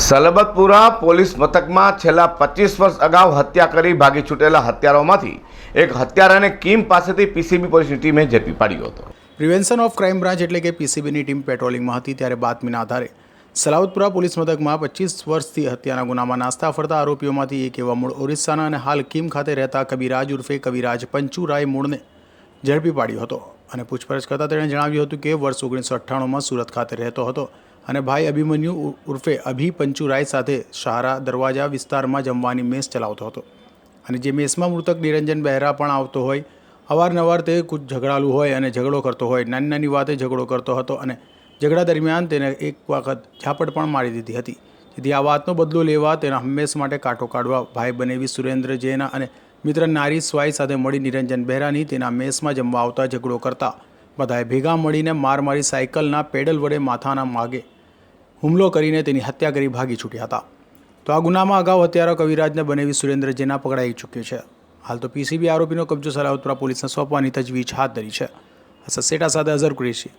Salabatpura police મથકમાં છેલ્લા પચીસ વર્ષ અગાઉ હત્યા કરી ભાગી છૂટેલા હત્યારાઓમાંથી એક હત્યારાને કિમ પાસેથી પીસીબી પોલીસની ટીમે ઝડપી પાડ્યો હતો. પ્રિવેન્શન ઓફ ક્રાઇમ બ્રાન્ચ એટલે કે પીસીબીની ટીમ પેટ્રોલિંગમાં હતી ત્યારે બાતમીના આધારે સલાવતપુરા પોલીસ મથકમાં પચીસ વર્ષથી હત્યાના ગુનામાં નાસ્તા ફરતા આરોપીઓમાંથી એક એવા મૂળ ઓરિસ્સાના અને હાલ કિમ ખાતે રહેતા કવિરાજ ઉર્ફે કવિરાજ પંચુરાય મૂળને ઝડપી પાડ્યો હતો અને પૂછપરછ કરતાં તેણે જણાવ્યું હતું કે વર્ષ ઓગણીસો અઠ્ઠાણુંમાં સુરત ખાતે રહેતો હતો. અને ભાઈ અભિમન્યુ ઉર્ફે અભી પંચુરાય સાથે શાહરા દરવાજા વિસ્તારમાં જમવાની મેસ ચલાવતો હતો. અને જે મેસમાં મૃતક નિરંજન બહેરા પણ આવતો હોય, અવારનવાર તે કુછ ઝઘડાલું હોય અને ઝઘડો કરતો હોય નાની નાની વાતે ઝઘડો કરતો હતો અને ઝઘડા દરમિયાન તેને એક વખત ઝાપટ પણ મારી દીધી હતી. જેથી આ વાતનો બદલો લેવા તેના હંમેશ માટે કાંટો કાઢવા ભાઈ બનેવી સુરેન્દ્ર જૈના અને મિત્ર નારી સ્વાઈ સાથે મળી નિરંજન બહેરાની તેના મેસમાં જમવા આવતા ઝઘડો કરતા બધાએ ભેગા મળીને માર મારી સાયકલના પેડલ વડે માથાના માગે હુમલો કરીને તેની હત્યા કરી ભાગી છૂટ્યા હતા. તો આ ગુનામાં અગાઉ હત્યારો કવિરાજને બનેવી સુરેન્દ્ર જેના પકડાઈ ચૂક્યો છે. હાલ તો પીસીબી આરોપીનો કબજો સલાવતપુરા પોલીસને સોંપવાની તજવીજ હાથ ધરી છે. સસેટા સાથે અઝર કુરેશી.